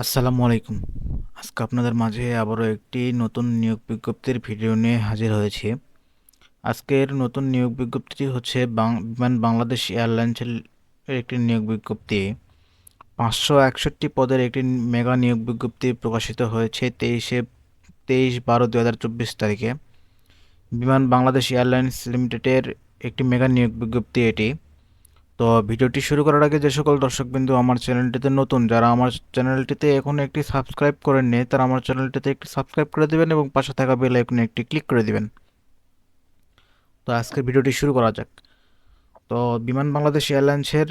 আসসালামু আলাইকুম। আজকে আপনাদের মাঝে আবারও একটি নতুন নিয়োগ বিজ্ঞপ্তির ভিডিও নিয়ে হাজির হয়েছি। আজকের নতুন নিয়োগ বিজ্ঞপ্তিটি হচ্ছে বিমান বাংলাদেশ এয়ারলাইন্সের একটি নিয়োগ বিজ্ঞপ্তি। পাঁচশো একষট্টি পদের একটি মেগা নিয়োগ বিজ্ঞপ্তি প্রকাশিত হয়েছে তেইশে তেইশ বারো দু হাজার চব্বিশ তারিখে। বিমান বাংলাদেশ এয়ারলাইন্স লিমিটেডের একটি মেগা নিয়োগ বিজ্ঞপ্তি এটি। তো ভিডিওটি শুরু করার আগে যে সকল দর্শকবিন্দু আমার চ্যানেলটিতে নতুন, যারা আমার চ্যানেলটিতে এখনও একটি সাবস্ক্রাইব করেননি, তারা আমার চ্যানেলটিতে একটি সাবস্ক্রাইব করে দেবেন এবং পাশে থাকা বেল আইকনে একটি ক্লিক করে দেবেন। তো আজকে ভিডিওটি শুরু করা যাক। তো বিমান বাংলাদেশ এয়ারলাইন্সের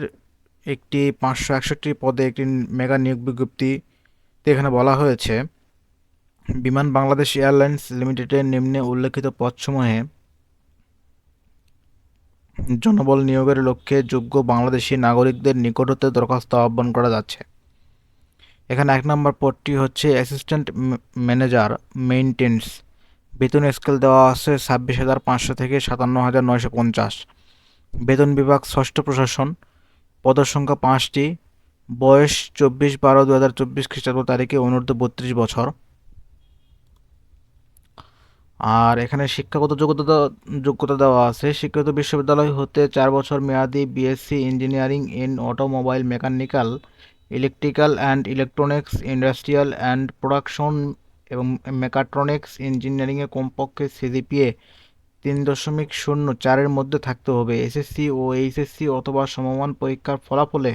একটি পাঁচশো একষট্টি পদে একটি মেগা নিয়োগ বিজ্ঞপ্তি এখানে বলা হয়েছে, বিমান বাংলাদেশ এয়ারলাইন্স লিমিটেডের নিম্নে উল্লেখিত পদসমূহে জনবল নিয়োগের লক্ষ্যে যোগ্য বাংলাদেশি নাগরিকদের নিকট হতে দরখাস্ত আহ্বান করা যাচ্ছে। এখানে এক নম্বর পদটি হচ্ছে অ্যাসিস্ট্যান্ট ম্যানেজার, মেইনটেন্স। বেতন স্কেল দেওয়া আছে ছাব্বিশ হাজার পাঁচশো থেকে সাতান্ন হাজার নয়শো পঞ্চাশ। বেতন বিভাগ ষষ্ঠ প্রশাসন। পদের সংখ্যা পাঁচটি। বয়স চব্বিশ বারো দু হাজার চব্বিশ খ্রিস্টাব্দ তারিখে অনূর্ধ্ব বত্রিশ বছর। আর এখানে শিক্ষাগত যোগ্যতা যোগ্যতা দেওয়া আছে। শিক্ষিত বিশ্ববিদ্যালয় হতে চার বছর মেয়াদি BSc engineering in automobile mechanical electrical and electronics industrial and production এবং মেকাট্রনিক্স ইঞ্জিনিয়ারিংয়ে কমপক্ষে সিজিপিএ তিন দশমিক শূন্য চারের মধ্যে থাকতে হবে। এসএসসি ও এইচএসসি অথবা সমমান পরীক্ষার ফলাফলে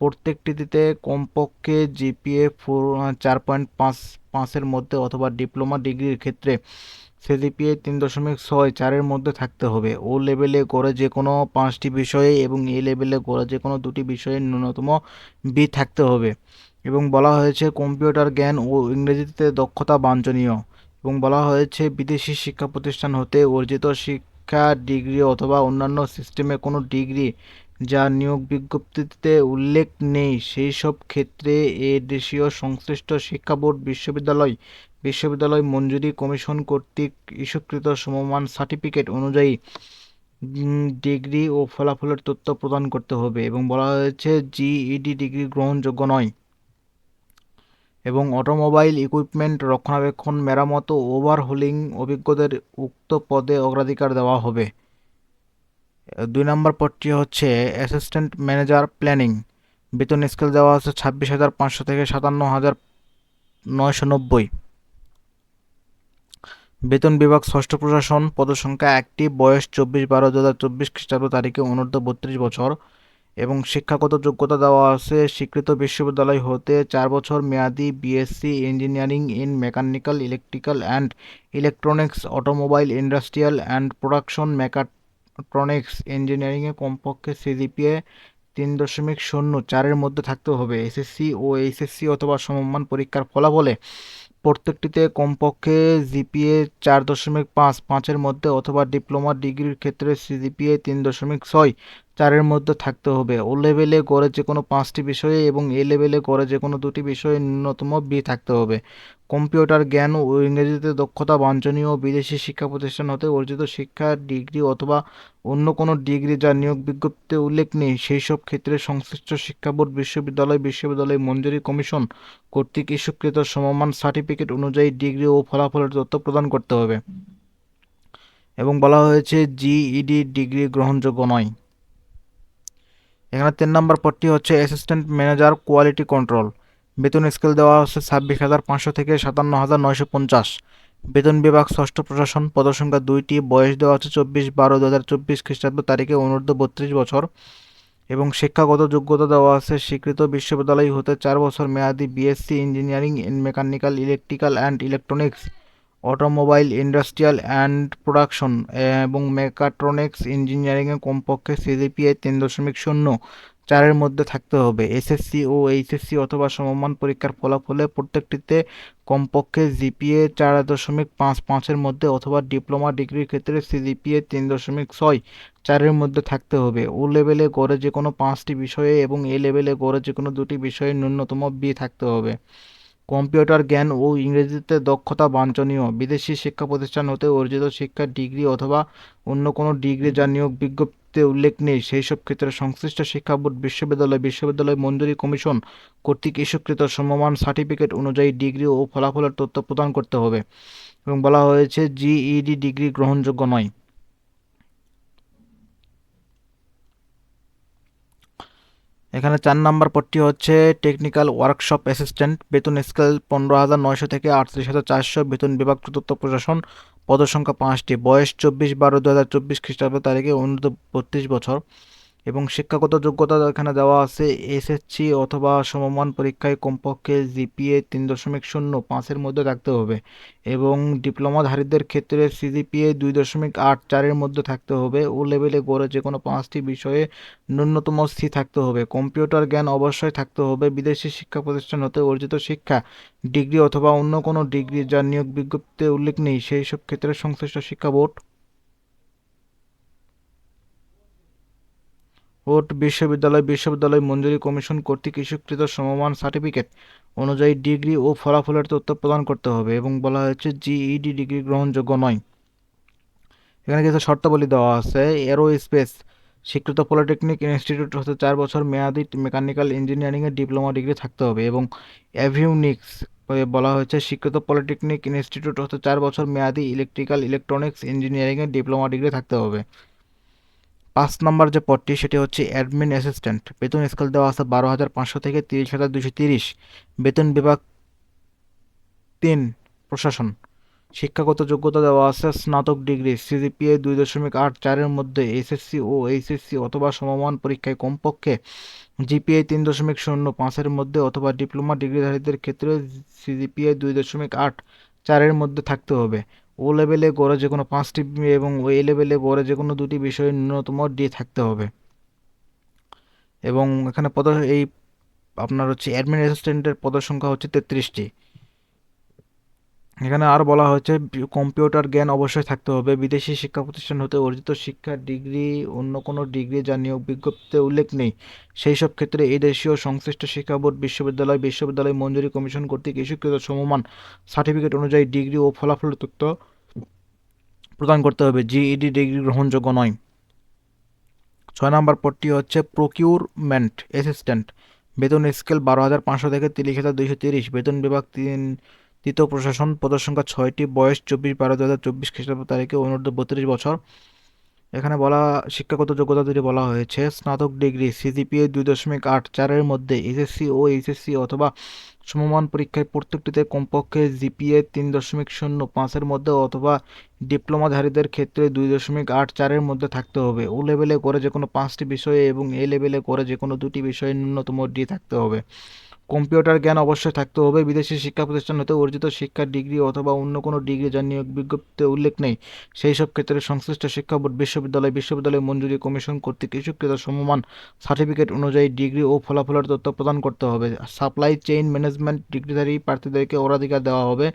প্রত্যেকটিতে কমপক্ষে জিপিএ ফোর, চার পয়েন্ট পাঁচ পাঁচের মধ্যে অথবা ডিপ্লোমা ডিগ্রির ক্ষেত্রে সিজিপিএ তিন দশমিক ছয় চারের মধ্যে থাকতে হবে। ও লেভেলে গড়ে যে কোনো পাঁচটি বিষয়ে এবং এ লেভেলে গড়ে যে কোনো দুটি বিষয়ে ন্যূনতম বি থাকতে হবে। এবং বলা হয়েছে কম্পিউটার জ্ঞান ও ইংরেজিতে দক্ষতা বাঞ্ছনীয়। এবং বলা হয়েছে বিদেশি শিক্ষা প্রতিষ্ঠান হতে অর্জিত শিক্ষা, ডিগ্রি অথবা অন্যান্য সিস্টেমে কোনো ডিগ্রি যা নিয়োগ বিজ্ঞপ্তিতে উল্লেখ নেই, সেই সব ক্ষেত্রে এ দেশীয় সংশ্লিষ্ট শিক্ষা বোর্ড, বিশ্ববিদ্যালয় বিশ্ববিদ্যালয় মঞ্জুরি কমিশন কর্তৃক ইস্যুকৃত সমমান সার্টিফিকেট অনুযায়ী ডিগ্রি ও ফলাফলের তথ্য প্রদান করতে হবে এবং বলা হয়েছে জিইডি ডিগ্রি গ্রহণযোগ্য নয়। এবং অটোমোবাইল ইকুইপমেন্ট রক্ষণাবেক্ষণ মেরামত ও ওভারহোলিং অভিজ্ঞদের উক্ত পদে অগ্রাধিকার দেওয়া হবে। দুই নম্বর পদটি হচ্ছে অ্যাসিস্ট্যান্ট ম্যানেজার প্ল্যানিং। বেতন স্কেল দেওয়া আছে ছাব্বিশ হাজার পাঁচশো থেকে সাতান্ন হাজার নয়শো নব্বই। বেতন বিভাগ ষষ্ঠ প্রশাসন, পদসংখ্যা একটি, বয়স চব্বিশ বারো দু হাজার চব্বিশ খ্রিস্টাব্দ তারিখে অনূর্ধ্ব বত্রিশ বছর এবং শিক্ষাগত যোগ্যতা দেওয়া আছে। স্বীকৃত বিশ্ববিদ্যালয় হতে চার বছর মেয়াদি BSc engineering in mechanical, electrical and electronics, automobile industrial and production mechatronics ইঞ্জিনিয়ারিংয়ে কমপক্ষে সিজিপিএ তিন দশমিক শূন্য চারের মধ্যে থাকতে হবে। এসএসসি ও এইচএসসি অথবা সমমান পরীক্ষার ফলাফলে প্রত্যেকটিতে কমপক্ষে জিপিএ চার দশমিক পাঁচ, পাঁচের মধ্যে অথবা ডিপ্লোমা ডিগ্রির ক্ষেত্রে সিজিপিএ তিন দশমিক ছয়। চারের মধ্যে থাকতে হবে। ও লেভেলে গড়ে যে কোনো পাঁচটি বিষয়ে এবং এ লেভেলে গড়ে যে কোনো দুটি বিষয়ে ন্যূনতম বি থাকতে হবে। কম্পিউটার জ্ঞান ও ইংরেজিতে দক্ষতা বাঞ্ছনীয় বিদেশি শিক্ষা প্রতিষ্ঠান হতে অর্জিত শিক্ষা, ডিগ্রি অথবা অন্য কোনো ডিগ্রি যা নিয়োগ বিজ্ঞপ্তিতে উল্লেখ নেই সেই সব ক্ষেত্রে সংশ্লিষ্ট শিক্ষা বোর্ড, বিশ্ববিদ্যালয় বিশ্ববিদ্যালয় মঞ্জুরি কমিশন কর্তৃক ইস্যুকৃত সমমান সার্টিফিকেট অনুযায়ী ডিগ্রি ও ফলাফলের তথ্য প্রদান করতে হবে। এবং বলা হয়েছে জিইডি ডিগ্রি গ্রহণযোগ্য নয়। এখানে তিন নম্বর পদটি হচ্ছে অ্যাসিস্ট্যান্ট ম্যানেজার কোয়ালিটি কন্ট্রোল বেতন স্কেল দেওয়া হচ্ছে ছাব্বিশ হাজার পাঁচশো থেকে সাতান্ন হাজার নয়শো পঞ্চাশ। বেতন বিভাগ ষষ্ঠ প্রশাসন, পদসংখ্যা দুইটি, বয়স দেওয়া হচ্ছে চব্বিশ বারো দু হাজার চব্বিশ খ্রিস্টাব্দ তারিখে অনূর্ধ্ব বত্রিশ বছর। এবং শিক্ষাগত যোগ্যতা দেওয়া আছে স্বীকৃত বিশ্ববিদ্যালয় হতে চার বছর মেয়াদি BSc engineering in mechanical electrical and electronics automobile, industrial and production এবং মেকাট্রনিক্স ইঞ্জিনিয়ারিংয়ে কমপক্ষে সিজিপিএ তিন দশমিক শূন্য চারের মধ্যে থাকতে হবে। এসএসসি ও এইচএসসি অথবা সমমান পরীক্ষার ফলাফলে প্রত্যেকটিতে কমপক্ষে জিপিএ চার দশমিক পাঁচ পাঁচের মধ্যে অথবা ডিপ্লোমা ডিগ্রির ক্ষেত্রে সিজিপিএ তিন দশমিক ছয় চারের মধ্যে থাকতে হবে। ও লেভেলে গড়ে যে কোনো পাঁচটি বিষয়ে এবং এ লেভেলে গড়ে যে কোনো দুটি বিষয়ে ন্যূনতম বি থাকতে হবে। কম্পিউটার জ্ঞান ও ইংরেজিতে দক্ষতা বাঞ্ছনীয়। বিদেশি শিক্ষা প্রতিষ্ঠান হতে অর্জিত শিক্ষার ডিগ্রি অথবা অন্য কোনো ডিগ্রি যা নিয়োগ বিজ্ঞপ্তিতে উল্লেখ নেই সেই সব ক্ষেত্রে সংশ্লিষ্ট শিক্ষা বোর্ড, বিশ্ববিদ্যালয় বিশ্ববিদ্যালয় মঞ্জুরি কমিশন কর্তৃক ইস্যুকৃত সমমান সার্টিফিকেট অনুযায়ী ডিগ্রি ও ফলাফলের তথ্য প্রদান করতে হবে এবং বলা হয়েছে, জিইডি ডিগ্রি গ্রহণযোগ্য নয়। এখানে চার নাম্বার পদটি হচ্ছে টেকনিক্যাল ওয়ার্কশপ অ্যাসিস্ট্যান্ট বেতন স্কেল পনেরো হাজার নয়শো থেকে আটত্রিশ হাজার চারশো, বেতন বিভাগ তথ্য প্রশাসন, পদসংখ্যা পাঁচটি, বয়স চব্বিশ বারো দু হাজার চব্বিশ খ্রিস্টাব্দ তারিখে অনুর্ধ বত্রিশ বছর। এবং শিক্ষাগত যোগ্যতা এখানে দেওয়া আছে এসএসসি অথবা সমমান পরীক্ষায় কমপক্ষে জিপিএ তিন দশমিক শূন্য পাঁচের মধ্যে থাকতে হবে এবং ডিপ্লোমাধারীদের ক্ষেত্রে সিজিপিএ দুই দশমিক আট চারের মধ্যে থাকতে হবে। ও লেভেলে গড়ে যে কোনো পাঁচটি বিষয়ে ন্যূনতম সি থাকতে হবে। কম্পিউটার জ্ঞান অবশ্যই থাকতে হবে। বিদেশি শিক্ষা প্রতিষ্ঠান হতে অর্জিত শিক্ষা, ডিগ্রি অথবা অন্য কোনো ডিগ্রি যার নিয়োগ বিজ্ঞপ্তিতে উল্লেখ নেই সেই সব ক্ষেত্রে সংশ্লিষ্ট শিক্ষা বোর্ড ওট বিশ্ববিদ্যালয় বিশ্ববিদ্যালয় মঞ্জুরি কমিশন কর্তৃক ইস্যুকৃত সমমান সার্টিফিকেট অনুযায়ী ডিগ্রি ও ফলাফলের তথ্য প্রদান করতে হবে এবং বলা হয়েছে জিইডি ডিগ্রি গ্রহণযোগ্য নয়। এখানে কিছু শর্তাবলী দেওয়া আছে। এরো স্পেস স্বীকৃত পলিটেকনিক ইনস্টিটিউট হতে চার বছর মেয়াদি মেকানিক্যাল ইঞ্জিনিয়ারিংয়ে ডিপ্লোমা ডিগ্রি থাকতে হবে এবং অ্যাভিউনিক্স বলা হয়েছে, স্বীকৃত পলিটেকনিক ইনস্টিটিউট হতে চার বছর মেয়াদি ইলেকট্রিক্যাল ইলেকট্রনিক্স ইঞ্জিনিয়ারিংয়ের ডিপ্লোমা ডিগ্রি থাকতে হবে। পাঁচ নম্বর যে পদটি, সেটি হচ্ছে অ্যাডমিন অ্যাসিস্ট্যান্ট বেতন স্কেল দেওয়া আছে বারো হাজার পাঁচশো থেকে তিরিশ হাজার দুশো তিরিশ। বেতন বিভাগ তিন, প্রশাসন। শিক্ষাগত যোগ্যতা দেওয়া আছে স্নাতক ডিগ্রি, সিজিপিএ দুই দশমিক আট চারের মধ্যে এসএসসি ও এইচএসসি অথবা সমমান পরীক্ষায় কমপক্ষে জিপিএ তিন দশমিক শূন্য পাঁচের মধ্যে অথবা ডিপ্লোমা ডিগ্রিধারীদের ক্ষেত্রে সিজিপিএ দুই দশমিক আট চারের মধ্যে থাকতে হবে। ও লেভেলে গড়ে যে কোনো পাঁচটি এবং ওই লেভেলে গড়ে যে কোনো দুটি বিষয়ে ন্যূনতম ডি থাকতে হবে। এবং এখানে পদ এই আপনার হচ্ছে অ্যাডমিন অ্যাসিস্ট্যান্টের পদের সংখ্যা হচ্ছে তেত্রিশটি। এখানে আর বলা হয়েছে, কম্পিউটার জ্ঞান অবশ্যই থাকতে হবে। বিদেশি শিক্ষা প্রতিষ্ঠান হতে অর্জিত শিক্ষা ডিগ্রি, অন্য কোনো ডিগ্রি যা নিয়োগ বিজ্ঞপ্তিতে উল্লেখ নেই। সেই সব ক্ষেত্রে এই দেশীয় সংশ্লিষ্ট শিক্ষা বোর্ড, বিশ্ববিদ্যালয় বিশ্ববিদ্যালয় মঞ্জুরি কমিশন কর্তৃক ইস্যুকৃত সমমান সার্টিফিকেট অনুযায়ী ডিগ্রি ও ফলাফল তথ্য প্রদান করতে হবে। জিইডি ডিগ্রি গ্রহণযোগ্য নয়। ছয় নম্বর পদটি হচ্ছে প্রকিউরমেন্ট অ্যাসিস্ট্যান্ট। বেতন স্কেল বারো হাজার পাঁচশো থেকে তিরিশ হাজার দুইশো তিরিশ। বেতন বিভাগ তিন তৃতীয় প্রশাসন পদসংখ্যা ছয়টি, বয়স চব্বিশ, বারো দু হাজার চব্বিশ খ্রিস্টাব্দ তারিখে অনুর্ধ বত্রিশ বছর। এখানে বলা, শিক্ষাগত যোগ্যতা দুটি বলা হয়েছে। স্নাতক ডিগ্রি, সিজিপিএ দুই দশমিক আট চারের মধ্যে, এসএসসি ও এইচএসসি অথবা সমমান পরীক্ষায় প্রত্যেকটিতে কমপক্ষে জিপিএ তিন দশমিক শূন্য পাঁচের মধ্যে অথবা ডিপ্লোমাধারীদের ক্ষেত্রে দুই দশমিক আট চারের মধ্যে থাকতে হবে। ও লেভেলে করে যে কোনো পাঁচটি বিষয়ে এবং এ লেভেলে করে যে কোনো দুটি বিষয়ে ন্যূনতম ডি থাকতে হবে। কম্পিউটার জ্ঞান অবশ্যই থাকতে হবে। বিদেশি শিক্ষা প্রতিষ্ঠান হতে অর্জিত শিক্ষা ডিগ্রি অথবা অন্য কোনো ডিগ্রি যার নিয়োগ বিজ্ঞপ্তিতে উল্লেখ নেই। সেই সব ক্ষেত্রে সংশ্লিষ্ট শিক্ষা বোর্ড, বিশ্ববিদ্যালয় বিশ্ববিদ্যালয় মঞ্জুরি কমিশন কর্তৃক ইস্যুকৃত সমমান সার্টিফিকেট অনুযায়ী ডিগ্রি ও ফলাফলের তথ্য প্রদান করতে হবে। সাপ্লাই চেইন ম্যানেজমেন্ট ডিগ্রিধারী প্রার্থীদেরকে অগ্রাধিকার দেওয়া হবে।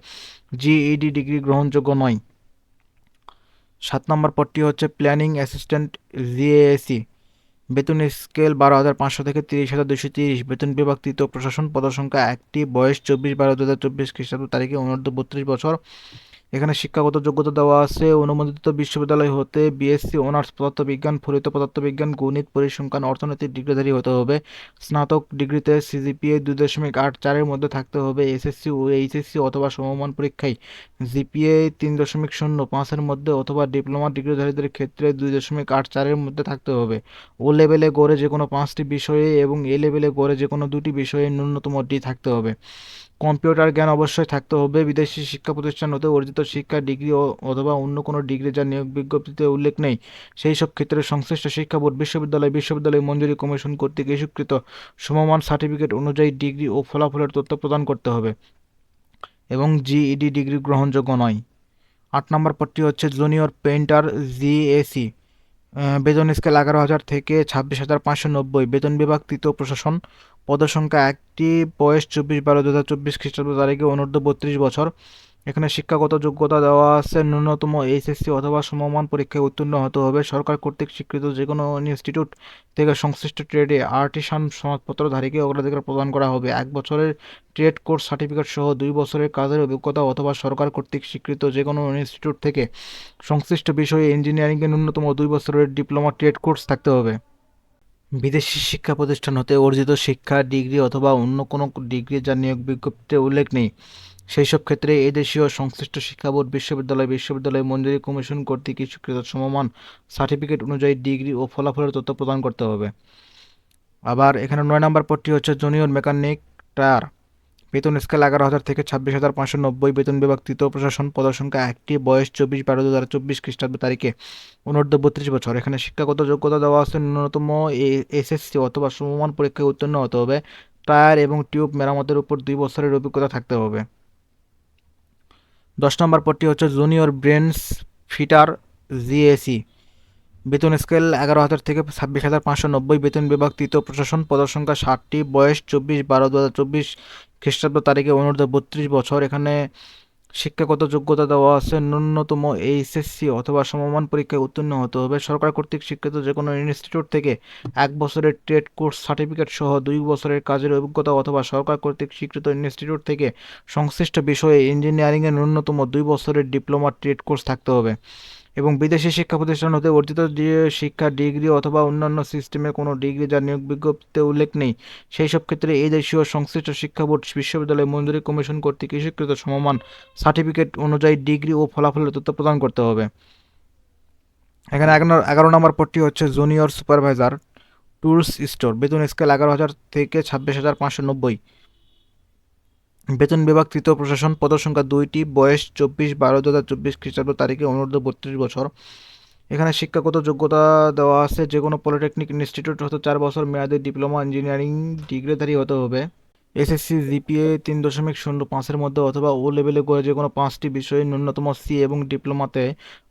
জিইডি ডিগ্রি গ্রহণযোগ্য নয়। সাত নম্বর পদটি হচ্ছে প্ল্যানিং অ্যাসিস্ট্যান্ট জিএএসি বেতন স্কেল বারো হাজার পাঁচশো থেকে তিরিশ হাজার দুশো তিরিশ। বেতন বিভাগ তৃতীয় প্রশাসন পদসংখ্যা একটি। বয়স চব্বিশ বারো দু হাজার চব্বিশ খ্রিস্টাব্দ তারিখে অনূর্ধ্ব বত্রিশ বছর। এখানে শিক্ষাগত যোগ্যতা দেওয়া আছে। অনুমোদিত বিশ্ববিদ্যালয় হতে বিএসসি অনার্স পদার্থবিজ্ঞান, ফলিত পদার্থবিজ্ঞান, গণিত, পরিসংখ্যান অর্থনীতির ডিগ্রিধারী হতে হবে। স্নাতক ডিগ্রিতে সিজিপিএ দুই দশমিক আট চারের মধ্যে থাকতে হবে। এসএসসি ও এইচএসসি অথবা সমমান পরীক্ষায় জিপিএ তিন দশমিক শূন্য পাঁচের মধ্যে অথবা ডিপ্লোমা ডিগ্রিধারীদের ক্ষেত্রে দুই দশমিক আট চারের মধ্যে থাকতে হবে। ও লেভেলে গড়ে যে কোনো পাঁচটি বিষয়ে এবং এ লেভেলে গড়ে যে কোনো দুটি বিষয়ে ন্যূনতম ডি থাকতে হবে। কম্পিউটার জ্ঞান অবশ্যই থাকতে হবে। বিদেশি শিক্ষা প্রতিষ্ঠান হতে অর্জিত শিক্ষা, ডিগ্রি অথবা অন্য কোনো ডিগ্রি যা নিয়োগ বিজ্ঞপ্তিতে উল্লেখ নেই, সেই সব ক্ষেত্রে সংশ্লিষ্ট শিক্ষা বোর্ড, বিশ্ববিদ্যালয় বিশ্ববিদ্যালয় মঞ্জুরি কমিশন কর্তৃক ইস্যুকৃত সমমান সার্টিফিকেট অনুযায়ী ডিগ্রি ও ফলাফলের তথ্য প্রদান করতে হবে এবং জিইডি ডিগ্রি গ্রহণযোগ্য নয়। আট নম্বর পদটি হচ্ছে জুনিয়র পেইন্টার জিএসি বেতন স্কেল এগারো হাজার থেকে ছাব্বিশ হাজার পাঁচশো নব্বই। বেতন বিভাগ, তৃতীয় প্রশাসন পদসংখ্যা একটি, বয়স চব্বিশ বারো দু হাজার চব্বিশ খ্রিস্টাব্দ তারিখে অনূর্ধ্ব বত্রিশ বছর। এখানে শিক্ষাগত যোগ্যতা দেওয়া আছে, ন্যূনতম এইচএসসি অথবা সমমান পরীক্ষায় উত্তীর্ণ হতে হবে। সরকার কর্তৃক স্বীকৃত যে কোনো ইনস্টিটিউট থেকে সংশ্লিষ্ট ট্রেডে আর্টিসান সনদপত্রধারীকে অগ্রাধিকার প্রদান করা হবে। এক বছরের ট্রেড কোর্স সার্টিফিকেট সহ দুই বছরের কাজের অভিজ্ঞতা অথবা সরকার কর্তৃক স্বীকৃত যে কোনো ইনস্টিটিউট থেকে সংশ্লিষ্ট বিষয়ে ইঞ্জিনিয়ারিংয়ে ন্যূনতম দুই বছরের ডিপ্লোমা ট্রেড কোর্স থাকতে হবে। বিদেশি শিক্ষা প্রতিষ্ঠান হতে অর্জিত শিক্ষা, ডিগ্রি অথবা অন্য কোনো ডিগ্রি যা নিয়োগ বিজ্ঞপ্তিতে উল্লেখ নেই। সেই সব ক্ষেত্রে এদেশীয় দেশীয় সংশ্লিষ্ট শিক্ষা বোর্ড, বিশ্ববিদ্যালয় বিশ্ববিদ্যালয় মঞ্জুরি কমিশন কর্তৃক স্বীকৃত সমমান সার্টিফিকেট অনুযায়ী ডিগ্রি ও ফলাফলের তথ্য প্রদান করতে হবে। আবার এখানে নয় নম্বর পদটি হচ্ছে জুনিয়র মেকানিক টায়ার বেতন স্কেল এগারো হাজার থেকে ছাব্বিশ হাজার পাঁচশো নব্বই বেতন বিভাগ তৃতীয় প্রশাসন পদসংখ্যা একটি বয়স চব্বিশ বারো দু হাজার চব্বিশ খ্রিস্টাব্দ তারিখে। অনূর্ধ্ব বত্রিশ বছর। এখানে শিক্ষাগত যোগ্যতা দেওয়া আছে ন্যূনতম এসএসসি অথবা সমমান পরীক্ষায় উত্তীর্ণ হতে হবে। টায়ার এবং টিউব মেরামতের উপর দুই বছরের অভিজ্ঞতা থাকতে হবে। দশ নম্বর পদটি হচ্ছে জুনিয়র ব্রেন্স ফিটার জিএসি বেতন স্কেল এগারো হাজার থেকে ছাব্বিশ হাজার পাঁচশো নব্বই বেতন বিভাগ তৃতীয় প্রশাসন, পদসংখ্যা ষাটটি, বয়স চব্বিশ বারো দু হাজার চব্বিশ, খ্রিস্টাব্দ তারিখে অনূর্ধ্ব বত্রিশ বছর। এখানে শিক্ষাগত যোগ্যতা দেওয়া আছে, ন্যূনতম এইচএসসি অথবা সমমান পরীক্ষায় উত্তীর্ণ হতে হবে। সরকার কর্তৃক স্বীকৃত যে কোনো ইনস্টিটিউট থেকে এক বছরের ট্রেড কোর্স সার্টিফিকেট সহ দুই বছরের কাজের অভিজ্ঞতা অথবা সরকার কর্তৃক স্বীকৃত ইনস্টিটিউট থেকে সংশ্লিষ্ট বিষয়ে ইঞ্জিনিয়ারিংয়ের ন্যূনতম দুই বছরের ডিপ্লোমা ট্রেড কোর্স থাকতে হবে। এবং বিদেশি শিক্ষা প্রতিষ্ঠান হতে অর্জিত যে শিক্ষা, ডিগ্রি অথবা অন্যান্য সিস্টেমে কোনো ডিগ্রি যা নিয়োগ বিজ্ঞপ্তিতে উল্লেখ নেই, সেই সব ক্ষেত্রে এই দেশীয় সংশ্লিষ্ট শিক্ষা বোর্ড, বিশ্ববিদ্যালয়, মঞ্জুরি কমিশন কর্তৃক স্বীকৃত সমমান সার্টিফিকেট অনুযায়ী ডিগ্রি ও ফলাফলের তথ্য প্রদান করতে হবে। এখানে এগারো নম্বর পদটি হচ্ছে জুনিয়র সুপারভাইজার টুলস স্টোর। বেতন স্কেল এগারো হাজার থেকে ছাব্বিশ হাজার পাঁচশো নব্বই। বেতন বিভাগ তৃতীয় প্রশাসন পদসংখ্যা দুইটি, বয়স চব্বিশ, বারো দু হাজার চব্বিশ খ্রিস্টাব্দ তারিখে অনুরোধ বত্রিশ বছর। এখানে শিক্ষাগত যোগ্যতা দেওয়া আছে যে কোনো পলিটেকনিক ইনস্টিটিউট হতে চার বছর মেয়াদী ডিপ্লোমা ইঞ্জিনিয়ারিং ডিগ্রিধারী হতে হবে। এসএসসি, জিপিএ তিন দশমিক শূন্য পাঁচের মধ্যে অথবা ও লেভেলে করে যে কোনো পাঁচটি বিষয়ে ন্যূনতম সি এবং ডিপ্লোমাতে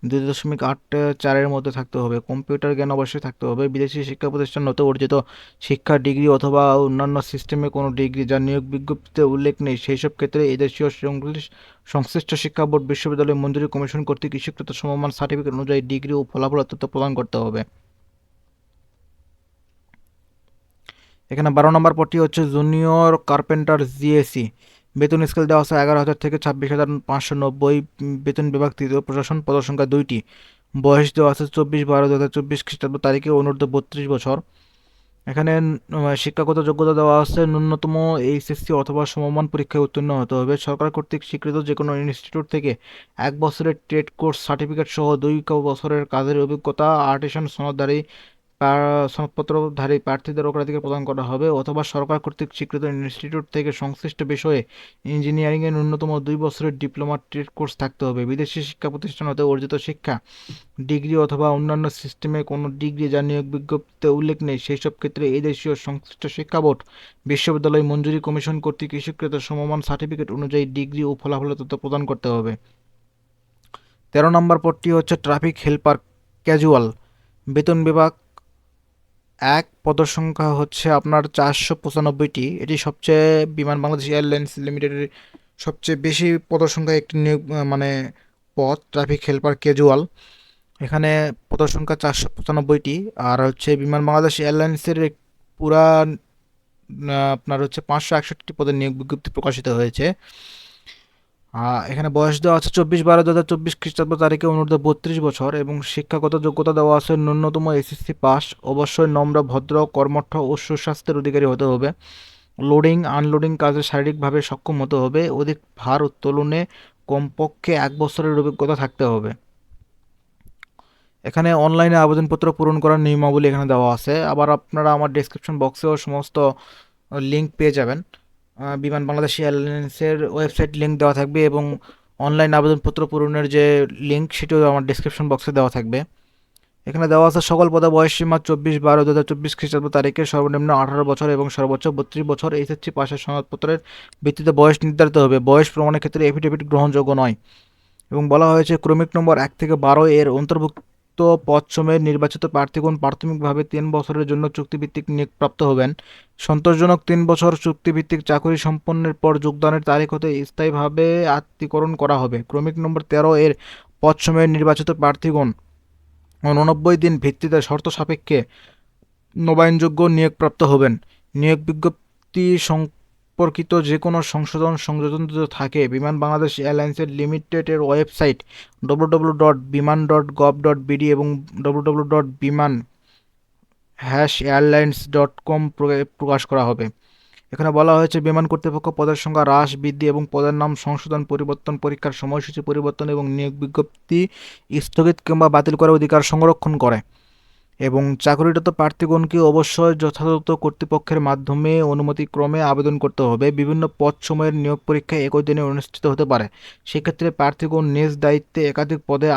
দুই দশমিক আট চারের মধ্যে থাকতে হবে। কম্পিউটার জ্ঞান অবশ্যই থাকতে হবে। বিদেশি শিক্ষা প্রতিষ্ঠান হতে অর্জিত শিক্ষা ডিগ্রি অথবা অন্যান্য সিস্টেমে কোনো ডিগ্রি যা নিয়োগ বিজ্ঞপ্তিতে উল্লেখ নেই সেই সব ক্ষেত্রে এই দেশীয় সংশ্লিষ্ট- শিক্ষা বোর্ড, বিশ্ববিদ্যালয় মঞ্জুরি কমিশন কর্তৃক স্বীকৃত সমমান সার্টিফিকেট অনুযায়ী ডিগ্রি ও ফলাফল তথ্য প্রদান করতে হবে। এখানে বারো নম্বর পদটি হচ্ছে জুনিয়র কার্পেন্টার জিএসি বেতন স্কেল দেওয়া আছে এগারো হাজার থেকে ছাব্বিশ হাজার পাঁচশো নব্বই। বেতন বিভাগ তৃতীয় প্রশাসন, পদসংখ্যা দুইটি। বয়স দেওয়া আছে চব্বিশ বারো দু হাজার চব্বিশ খ্রিস্টাব্দ তারিখে, অনূর্ধ্ব বত্রিশ বছর। এখানে শিক্ষাগত যোগ্যতা দেওয়া আছে, ন্যূনতম এইচএসসি অথবা সমমান পরীক্ষায় উত্তীর্ণ হতে হবে। সরকার কর্তৃক স্বীকৃত যে কোনো ইনস্টিটিউট থেকে এক বছরের ট্রেড কোর্স সার্টিফিকেট সহ দুই বছরের কাজের অভিজ্ঞতা আর্টিসান পা- সনদপত্রধারী প্রার্থীদের অগ্রাধিকার প্রদান করা হবে অথবা সরকার কর্তৃক স্বীকৃত ইনস্টিটিউট থেকে সংশ্লিষ্ট বিষয়ে ইঞ্জিনিয়ারিংয়ের ন্যূনতম দুই বছরের ডিপ্লোমা ট্রেড কোর্স থাকতে হবে। বিদেশি শিক্ষা প্রতিষ্ঠান হতে অর্জিত শিক্ষা, ডিগ্রি অথবা অন্যান্য সিস্টেমে কোনো ডিগ্রি যা নিয়োগ বিজ্ঞপ্তিতে উল্লেখ নেই সেই সব ক্ষেত্রে এই দেশীয় সংশ্লিষ্ট শিক্ষা বোর্ড, বিশ্ববিদ্যালয় মঞ্জুরি কমিশন কর্তৃক স্বীকৃত সমমান সার্টিফিকেট অনুযায়ী ডিগ্রি ও ফলাফলের তথ্য প্রদান করতে হবে। তেরো নম্বর পদটি হচ্ছে ট্রাফিক হেল্পার ক্যাজুয়াল। বেতন বিভাগ এক পদসংখ্যা হচ্ছে আপনার চারশো পঁচানব্বইটি। এটি সবচেয়ে বিমান বাংলাদেশ এয়ারলাইন্স লিমিটেডের সবচেয়ে বেশি পদসংখ্যা একটি নিয়োগ মানে পদ ট্রাফিক হেল্পার ক্যাজুয়াল এখানে পদসংখ্যা চারশো পঁচানব্বইটি আর হচ্ছে বিমান বাংলাদেশ এয়ারলাইন্সের পুরা আপনার হচ্ছে পাঁচশো একষট্টি পদের নিয়োগ বিজ্ঞপ্তি প্রকাশিত হয়েছে। এখানে বয়স দেওয়া আছে চব্বিশ বারো দু হাজার চব্বিশ খ্রিস্টাব্দ তারিখে অনূর্ধ্ব বত্রিশ বছর এবং শিক্ষাগত যোগ্যতা দেওয়া আছে ন্যূনতম এসএসসি পাস। অবশ্যই নম্র, ভদ্র, কর্মঠ ও সুস্বাস্থ্যের অধিকারী হতে হবে। লোডিং, আনলোডিং কাজে শারীরিকভাবে সক্ষম হতে হবে। অধিক ভার উত্তোলনে কমপক্ষে এক বছরের অভিজ্ঞতা থাকতে হবে। এখানে অনলাইনে আবেদনপত্র পূরণ করার নিয়মাবলী এখানে দেওয়া আছে। আবার আপনারা আমার ডেসক্রিপশন বক্সেও সমস্ত লিঙ্ক পেয়ে যাবেন। বিমান বাংলাদেশ এয়ারলাইন্সের ওয়েবসাইট লিঙ্ক দেওয়া থাকবে এবং অনলাইন আবেদনপত্র পূরণের যে লিঙ্ক সেটিও আমার ডেসক্রিপশন বক্সে দেওয়া থাকবে। এখানে দেওয়া আছে সকল পদে বয়স সীমা চব্বিশ বারো দু হাজার চব্বিশ খ্রিস্টাব্দ তারিখে সর্বনিম্ন আঠারো বছর এবং সর্বোচ্চ বত্রিশ বছর। এইচএসসি পাশের সনদপত্রের ভিত্তিতে বয়স নির্ধারিত হবে। বয়স প্রমাণের ক্ষেত্রে এফিডেভিট গ্রহণযোগ্য নয়। এবং বলা হয়েছে, ক্রমিক নম্বর এক থেকে বারো এর অন্তর্ভুক্ত উক্ত পদসমূহের নির্বাচিত প্রার্থীগণ প্রাথমিকভাবে তিন বছরের জন্য চুক্তিভিত্তিক নিয়োগপ্রাপ্ত হবেন? সন্তোষজনক, তিন বছর চুক্তিভিত্তিক চাকরি সম্পন্নের পর যোগদানের তারিখ হতে স্থায়ীভাবে আত্মীকরণ করা হবে। ক্রমিক নম্বর তেরো এর পদসমূহের নির্বাচিত প্রার্থীগণ উননব্বই দিন ভিত্তিতে শর্ত সাপেক্ষে নবায়নযোগ্য নিয়োগপ্রাপ্ত হবেন। নিয়োগ বিজ্ঞপ্তি সম্পর্কিত যে কোনো সংশোধন সংযোজন থাকে, বিমান বাংলাদেশ এয়ারলাইন্সের লিমিটেডের website W dot Biman dot gov dot BD এবং W dot Biman hash airlines dot com প্রকাশ করা হবে। এখানে বলা হয়েছে, বিমান কর্তৃপক্ষ পদের সংখ্যা হ্রাস, বৃদ্ধি এবং পদের নাম সংশোধন, পরিবর্তন, পরীক্ষার সময়সূচি, পরিবর্তন এবং নিয়োগ বিজ্ঞপ্তি স্থগিত কিংবা বাতিল করার অধিকার সংরক্ষণ করে। এবং চাকরিরত প্রার্থীগণকে অবশ্যই যথাযথ কর্তৃপক্ষের মাধ্যমে অনুমতিক্রমে আবেদন করতে হবে। বিভিন্ন পদ সময়ের নিয়োগ পরীক্ষা একই দিনে অনুষ্ঠিত হতে পারে। সেক্ষেত্রে প্রার্থীগণ নিজ দায়িত্বে একাধিক পদে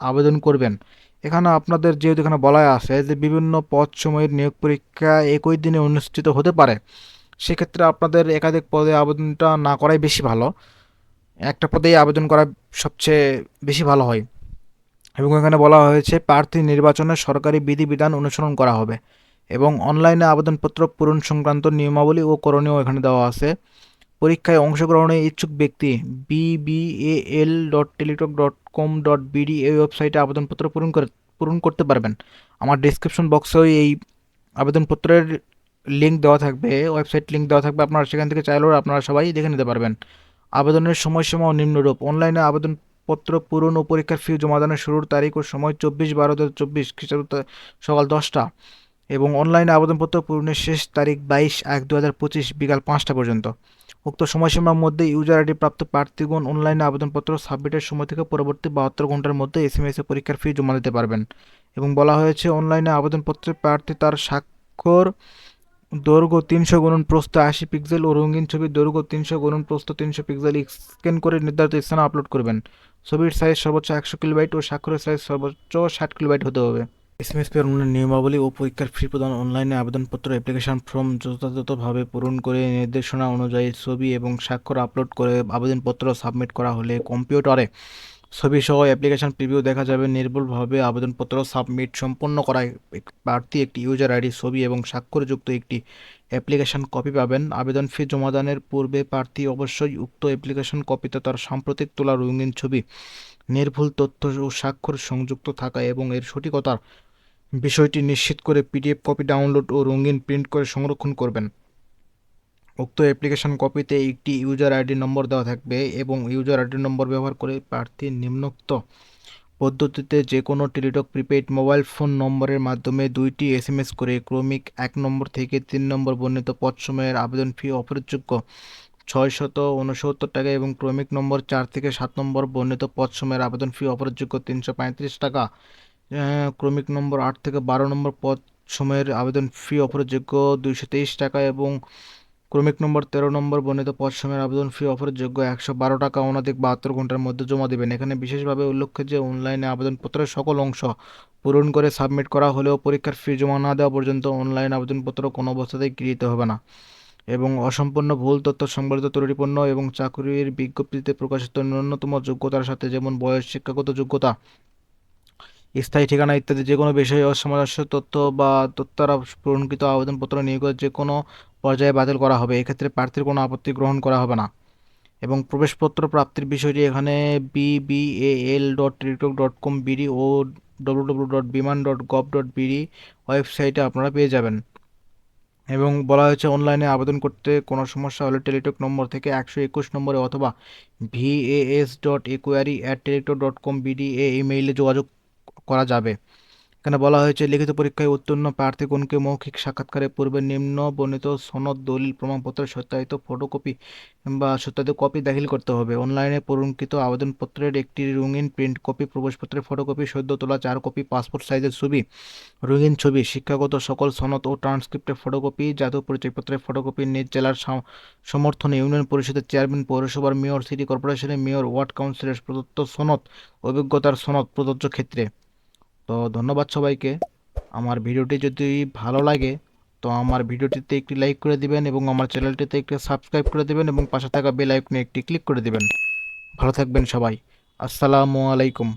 আবেদন করবেন। এখানে আপনাদের যেহেতু এখানে বলা আছে যে বিভিন্ন পদ সময়ের নিয়োগ পরীক্ষা একই দিনে অনুষ্ঠিত হতে পারে, সেক্ষেত্রে আপনাদের একাধিক পদে আবেদনটা না করাই বেশি ভালো। একটা পদেই আবেদন করা সবচেয়ে বেশি ভালো হয়। এবং এখানে বলা হয়েছে, প্রার্থী নির্বাচনে সরকারি বিধিবিধান অনুসরণ করা হবে এবং অনলাইনে আবেদনপত্র পূরণ সংক্রান্ত নিয়মাবলী ও করণীয় এখানে দেওয়া আছে। পরীক্ষায় অংশগ্রহণে ইচ্ছুক ব্যক্তি BBL dot Teletalk dot com dot BD এই ওয়েবসাইটে আবেদনপত্র পূরণ করে, পূরণ করতে পারবেন। আমার ডিসক্রিপশন বক্সেও এই আবেদনপত্রের লিঙ্ক দেওয়া থাকবে ওয়েবসাইট লিঙ্ক দেওয়া থাকবে, আপনারা সেখান থেকে চাইলেও আপনারা সবাই দেখে নিতে পারবেন। আবেদনের সময়সীমা নিম্নরূপ। অনলাইনে আবেদনপত্র পূরণ ও পরীক্ষার ফি জমাদানের শুরুর তারিখ ও সময় চব্বিশ বারো দু চব্বিশ, খ্রিস্টাব্দ সকাল দশটা। এবং অনলাইনে আবেদনপত্র পূরণের শেষ তারিখ বাইশ এক দু হাজার পঁচিশ বিকাল পাঁচটা পর্যন্ত। উক্ত সময়সীমার মধ্যে ইউজার আইডি প্রাপ্ত প্রার্থীগণ অনলাইনে আবেদনপত্র সাবমিটের সময় থেকে পরবর্তী বাহাত্তর ঘণ্টার মধ্যে এস এম এস পরীক্ষার ফি জমা দিতে পারবেন। এবং বলা হয়েছে অনলাইনে আবেদনপত্রে প্রার্থী তার স্বাক্ষর দৈর্ঘ্য তিনশো গুণন প্রস্থ আশি পিক্সেল ও রঙিন ছবির দৈর্ঘ্য তিনশো গুণন প্রস্থ তিনশো পিক্সেল স্ক্যান করে নির্ধারিত স্থানে আপলোড করবেন। ছবির সাইজ সর্বোচ্চ একশো কিলোবাইট ও স্বাক্ষরের সাইজ সর্বোচ্চ ষাট কিলোবাইট হতে হবে। এসএমএস পেরোনের নিয়মাবলী ও পরীক্ষার ফি প্রদান অনলাইনে আবেদনপত্র অ্যাপ্লিকেশন ফর্ম যথাযথভাবে পূরণ করে নির্দেশনা অনুযায়ী ছবি এবং স্বাক্ষর আপলোড করে আবেদনপত্র সাবমিট করা হলে কম্পিউটারে ছবি সহ অ্যাপ্লিকেশন প্রিভিউ দেখা যাবে। নির্ভুলভাবে আবেদনপত্র সাবমিট সম্পন্ন করায় প্রার্থী একটি ইউজার আইডি, ছবি এবং স্বাক্ষরযুক্ত একটি অ্যাপ্লিকেশন কপি পাবেন। আবেদন ফি জমাদানের পূর্বে প্রার্থী অবশ্যই উক্ত অ্যাপ্লিকেশন কপিতে তার সাম্প্রতিক তোলা রঙিন ছবি, নির্ভুল তথ্য ও স্বাক্ষর সংযুক্ত থাকা এবং এর সঠিকতার বিষয়টি নিশ্চিত করে পিডিএফ কপি ডাউনলোড ও রঙিন প্রিন্ট করে সংরক্ষণ করবেন। উক্ত অ্যাপ্লিকেশন কপিতে একটি ইউজার আইডি নম্বর দেওয়া থাকবে এবং ইউজার আইডি নম্বর ব্যবহার করে প্রার্থী নিম্নোক্ত পদ্ধতিতে যে কোনো টেলিটক প্রিপেইড মোবাইল ফোন নম্বরের মাধ্যমে দুইটি এস এম এস করে ক্রমিক এক নম্বর থেকে তিন নম্বর বর্ণিত পদ সময়ের আবেদন ফি অপরিযোগ্য ছয় শত উনসত্তর টাকা এবং ক্রমিক নম্বর চার থেকে সাত নম্বর বর্ণিত পদ সময়ের আবেদন ফি অপরিযোগ্য তিনশো পঁয়ত্রিশ টাকা। ক্রমিক নম্বর আট থেকে বারো নম্বর পদ সময়ের আবেদন ফি অপরিযোগ্য দুইশো তেইশ টাকা এবং ক্রমিক নম্বর তেরো নম্বর বর্ণিত পদ সময়ের আবেদন ফি অফারের যোগ্য একশো বারো টাকা, অনধিক বাহাত্তর ঘণ্টার মধ্যে জমা দেবেন। এখানে বিশেষভাবে উল্লেখ্য যে অনলাইনে আবেদনপত্রের সকল অংশ পূরণ করে সাবমিট করা হলেও পরীক্ষার ফি জমা না দেওয়া পর্যন্ত অনলাইন আবেদনপত্র কোনো অবস্থাতেই গৃহীত হবে না এবং অসম্পূর্ণ ভুল তথ্য সংবলিত ত্রুটিপূর্ণ এবং চাকরির বিজ্ঞপ্তিতে প্রকাশিত ন্যূনতম যোগ্যতার সাথে যেমন বয়স, শিক্ষাগত যোগ্যতা স্থায়ী ঠিকানা ইত্যাদি যে কোনো বিষয়ে অসামঞ্জস্য, তথ্য বা তথ্য দ্বারা পূরণকৃত আবেদনপত্র নিয়োগের যে কোনো পর্যায়ে বাতিল করা হবে। এক্ষেত্রে প্রার্থীর কোনো আপত্তি গ্রহণ করা হবে না। এবং প্রবেশপত্র প্রাপ্তির বিষয়টি এখানে BBL dot Teletalk dot com BD ও W W dot Biman dot gov dot BD ওয়েবসাইটে আপনারা পেয়ে যাবেন। এবং বলা হয়েছে, অনলাইনে আবেদন করতে কোনো সমস্যা হলে টেলিটক নম্বর থেকে একশো একুশ নম্বরে অথবা VAS dot enquiry at Teletalk dot com BD এ ইমেইলে যোগাযোগ করা যাবে। এখানে বলা হয়েছে, লিখিত পরীক্ষায় উত্তীর্ণ প্রার্থীগণকে মৌখিক সাক্ষাৎকারে পূর্বে নিম্ন বর্ণিত সনদ, দলিল, প্রমাণপত্রের সত্যায়িত ফটোকপি বা সত্যায়িত কপি দাখিল করতে হবে। অনলাইনে পূরণকৃত আবেদনপত্রের একটি রঙিন প্রিন্ট কপি, প্রবেশপত্রের ফটোকপি, সদ্য তোলা চার কপি, পাসপোর্ট সাইজের ছবি, রঙিন ছবি, শিক্ষাগত সকল সনদ ও ট্রান্সক্রিপ্টের ফটোকপি, জাতীয় পরিচয়পত্রের ফটোকপি নিজ জেলার সমর্থনে, ইউনিয়ন পরিষদের চেয়ারম্যান, পৌরসভার মেয়র, সিটি কর্পোরেশনের মেয়র, ওয়ার্ড কাউন্সিলের, প্রদত্ত সনদ, অভিজ্ঞতার সনদ প্রযোজ্য ক্ষেত্রে। তো ধন্যবাদ সবাইকে। আমার ভিডিওটি যদি ভালো লাগে, তো আমার ভিডিওটিতে একটি লাইক করে দিবেন এবং আমার চ্যানেলটিতে একটি সাবস্ক্রাইব করে দিবেন এবং পাশে থাকা বেল আইকনে একটি ক্লিক করে দিবেন। ভালো থাকবেন সবাই। আসসালামু আলাইকুম।